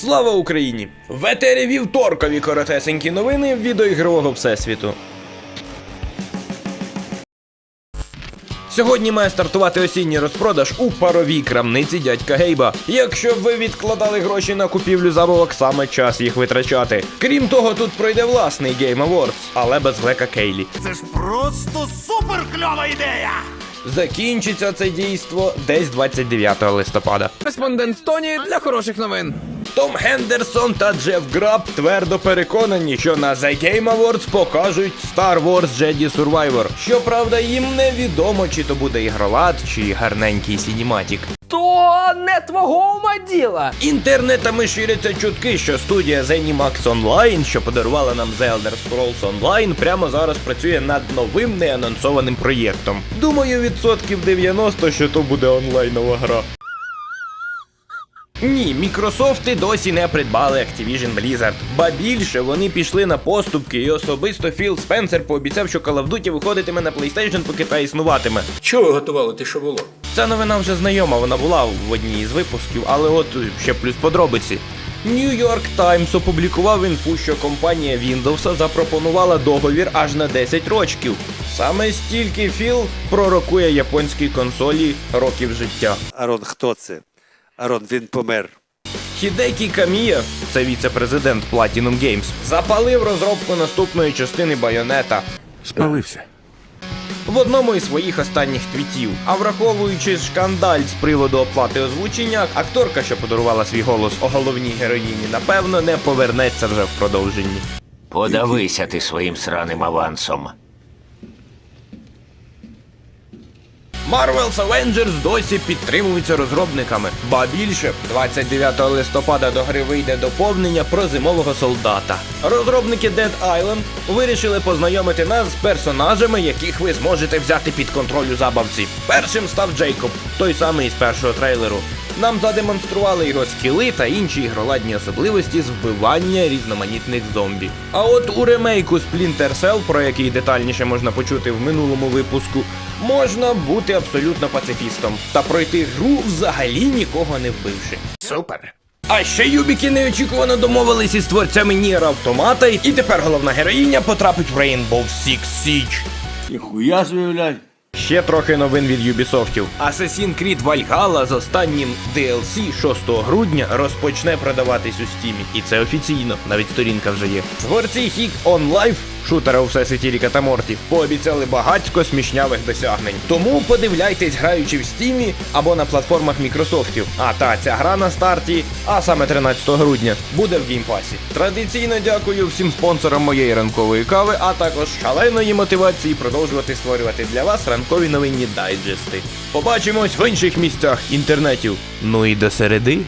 Слава Україні! В етері вівторкові коротесенькі новини відеоігрового всесвіту. Сьогодні має стартувати осінній розпродаж у паровій крамниці дядька Гейба. Якщо б ви відкладали гроші на купівлю забавок, саме час їх витрачати. Крім того, тут пройде власний Game Awards, але без Глека Кейлі. Це ж просто супер кльова ідея! Закінчиться це дійство десь 29 листопада. Кореспондент Тоні для хороших новин. Том Хендерсон та Джеф Граб твердо переконані, що на The Game Awards покажуть Star Wars Jedi Survivor. Щоправда, їм невідомо, чи то буде ігролад, чи гарненький сініматік. То не твого ума діла. Інтернетами ширяться чутки, що студія ZeniMax Online, що подарувала нам The Elder Scrolls Online, прямо зараз працює над новим неанонсованим проєктом. Думаю, відсотків 90, що то буде онлайнова гра. Ні, Мікрософти досі не придбали Activision Blizzard. Ба більше вони пішли на поступки, і особисто Філ Спенсер пообіцяв, що Call of Duty виходитиме на PlayStation, поки та існуватиме. Чого готували те, що було? Ця новина вже знайома, вона була в одній із випусків, але от ще плюс подробиці. New York Times опублікував інфу, що компанія Windows запропонувала договір аж на 10 рочків. Саме стільки Філ пророкує японській консолі років життя. Арон, хто це? Арон, він помер. Хідекі Камія, це віце-президент Platinum Games, запалив розробку наступної частини Байонета. Спалився. в одному із своїх останніх твітів. А враховуючи шкандаль з приводу оплати озвучення, акторка, що подарувала свій голос о головній героїні, напевно, не повернеться вже в продовженні. Подавися ти своїм сраним авансом. Marvel's Avengers досі підтримуються розробниками. Ба більше, 29 листопада до гри вийде доповнення про зимового солдата. Розробники Dead Island вирішили познайомити нас з персонажами, яких ви зможете взяти під контроль у забавці. Першим став Джейкоб, той самий із першого трейлеру. Нам задемонстрували його скіли та інші ігроладні особливості з вбивання різноманітних зомбі. А от у ремейку Splinter Cell, про який детальніше можна почути в минулому випуску, можна бути абсолютно пацифістом та пройти гру взагалі нікого не вбивши. Супер. А ще юбіки неочікувано домовились із творцями Ніера Автомата, і тепер головна героїня потрапить в Rainbow Six Siege. Ніхуя звіляй. Ще трохи новин від Юбісофтів. Assassin's Creed Valhalla з останнім DLC 6 грудня розпочне продаватись у стімі. І це офіційно, навіть сторінка вже є. Творці Hit on Life, шутера у всесвіті Ріка та Морті, пообіцяли багатько смішнявих досягнень. Тому подивляйтесь, граючи в стімі або на платформах Мікрософтів. А та ця гра на старті, а саме 13 грудня, буде в геймпасі. Традиційно дякую всім спонсорам моєї ранкової кави, а також шаленої мотивації продовжувати створювати для вас ранкові новинні дайджести. Побачимось в інших місцях інтернетів. Ну і до середи.